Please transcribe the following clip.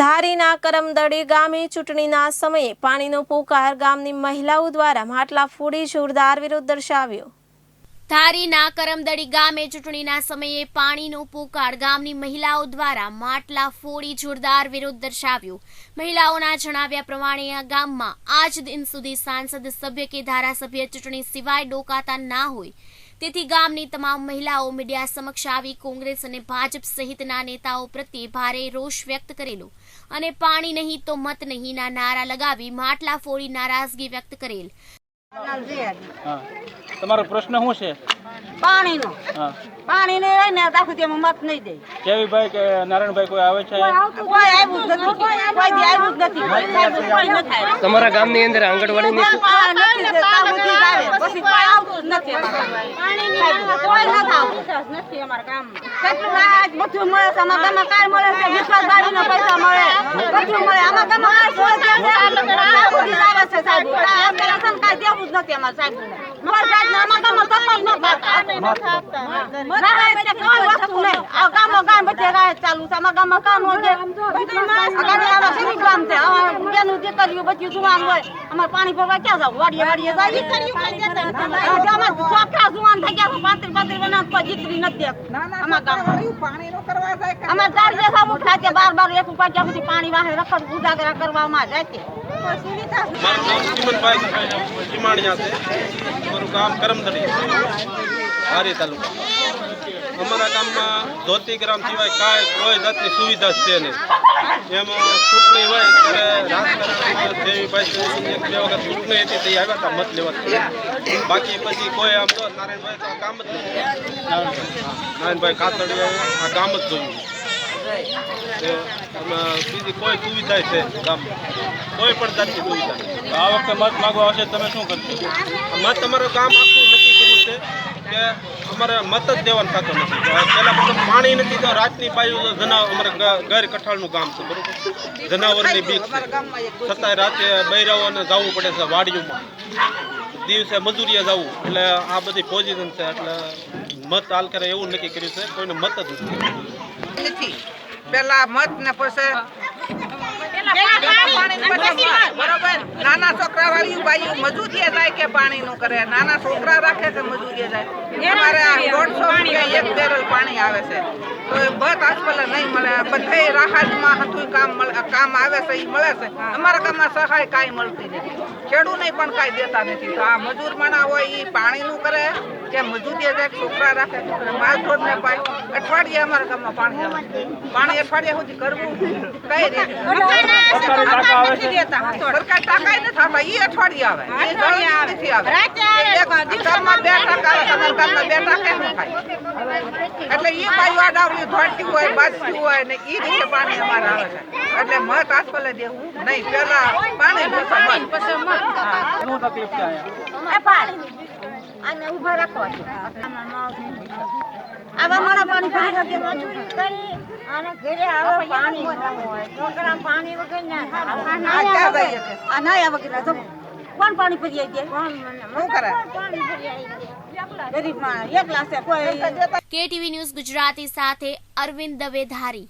ધારીના કરમદડી ગામે ચૂંટણીના સમયે પાણીનો પોકાર ગામની મહિલાઓ દ્વારા માટલા ફોડી જોરદાર વિરોધ દર્શાવ્યો. ધારીના કરમદડી ગામે ચૂંટણીના સમયે પાણીનો પોકાર ગામની મહિલાઓ દ્વારા માટલા ફોડી જોરદાર વિરોધ દર્શાવ્યો. મહિલાઓના જણાવ્યા પ્રમાણે આ ગામમાં આજ દિન સુધી સાંસદ, સભ્ય કે ધારાસભ્ય ચૂંટણી સિવાય ડોકાતા ના હોય. તેથી ગામની તમામ મહિલાઓ મીડિયા સમક્ષ આવી કોંગ્રેસ અને ભાજપ સહિતના નેતાઓ પ્રત્યે ભારે રોષ વ્યક્ત કરેલો. અને પાણી નહીં તો મત નહીંના નારા લગાવી માટલા ફોડી નારાજગી વ્યક્ત કરેલ. તમારો પ્રશ્ન શું છે? પાણીનો. હા. પાણી નહીં હોય ને દાખલ તેમાં મત નહીં દે. કેવીભાઈ કે નારાયણભાઈ કોઈ આવે છે કોઈ આવ્યું નથી. કોઈ દી આવ્યું નથી. તમારા ગામની અંદર આંગણવાડીની કોઈ નથી. પછી કોઈ આવતું નથી અમારા. કોઈ નથી આવતું. નથી કેટલું આજ બધું મળે છે. અમારા ગામમાં કાંઈ મળે છે વિશ્વાસવાળીના પૈસા મળે. બધું મળે. અમારા ગામમાં કાંઈ છે સાહેબ. દેવું જ નથી અમારા સાહેબને. અમારા પાણી ભરવા ક્યાં જાવ? વાડીએ વાડીએ ચોખ્ખા જુવાન થઈ ગયા પાંત્રીસ પાંત્રીસ કોઈ દીકરી નથી અમારા ગામમાં. અમારે ચાર ખાય બાર બાર એક વાગ્યા સુધી પાણી વાહે રખડ ઉજાગરા કરવામાં જાય છે. મારું નામ ચિમનભાઈ ચીમાણિયા છે મારું ગામ કરમદડી હારી તાલુકા અમારા ગામમાં ધોતી ગ્રામ સિવાય કાંઈ કોઈ જાતની સુવિધા છે નહીં એમાં ચૂંટણી હોય ત્યારે રાજકારણ દેવીભાઈ એક બે વખત ચૂંટણી હતી તે આવ્યા હતા મત લેવા બાકી પછી કોઈ આમ તો નારાયણભાઈ આ જ નથી નારાયણભાઈ કાતડીએ આ ગામ જ જોયું. એ આમાં બીજી કોઈ સુવિધા છે કોઈ પણ જાતની આ વખતે મત માગવા આવશે તમે શું કરશો? મત તમારું કામ આખું નક્કી કર્યું છે કે અમારે મત જ દેવાનું થતો નથી. પહેલાં પાણી નથી, તો રાતની તો જનાવર અમારે ગેર કઠાળનું ગામ છે, બરોબર? જનાવરની બીક છતાંય રાતે બૈરાઓને જવું પડે છે વાડીઓમાં. દિવસે મજૂરીએ જવું. એટલે આ બધી પોઝિશન છે. એટલે મત હાલ કરે એવું નક્કી કર્યું છે. કોઈને મત જ નથી. પેલા મત ને પછી. બરોબર? નાના છોકરા વાળી બાઈઓ મજૂરીએ જાય કે પાણી નું કરે? નાના છોકરા રાખે કે મજૂરીએ જાય? અમારે દોઢસો રૂપિયા એક બેરલ પાણી આવે છે. તો એ બસ આજકાલ નહીં મળે. બધે રાહતમાં હતું કામ મળે કામ આવે છે એ મળે છે. અમારા ગામમાં સહાય કાંઈ મળતી નથી. ખેડૂને પણ કાંઈ દેતા નથી. તો આ મજૂર માણા હોય એ પાણીનું કરે કે મજૂરીએ જાય છોકરા રાખે માલ ને પાય. અઠવાડિયે અમારા ગામમાં પાણી આવે પાણી અઠવાડિયા સુધી કરવું? કઈ રીતે? સરકારી ટાંકા સરકાર ટાંકાય નથી આવતા એ અઠવાડિયે આવે. એ જળ નથી આવે. ઘરમાં બેઠા ટાંકા આવે તમારા ગામમાં બે થાય એટલે ઈ બાજુ આ ડાવરી હોય બાજતી હોય ને ઈ રીતે પાણી અમારે આવે છે. એટલે મત આસપલે દેવું નહીં. પેલા પાણી પછી મત તકલીફ છે પાણી આને ઊભા રાખવા આવા મારા પાણી ભરી શકે મજૂરી કરી. અને ઘરે આવે પાણી છોકરા પાણી વગર ના નાયા વગર તો કોણ પાણી ભરી આવી દે શું કરે? ગરીબ માણસ કેટીવી ન્યૂઝ ગુજરાતી સાથે અરવિંદ દવે ધારી